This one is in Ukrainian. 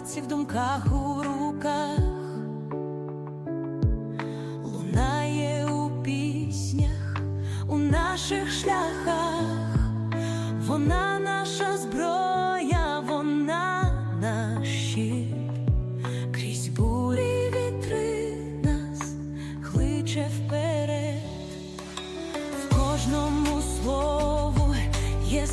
серці, в думках у руках, лунає у піснях, у наших шляхах, вона наша зброя, вона наш щит. Крізь бурі вітри нас кличе вперед, в кожному слову є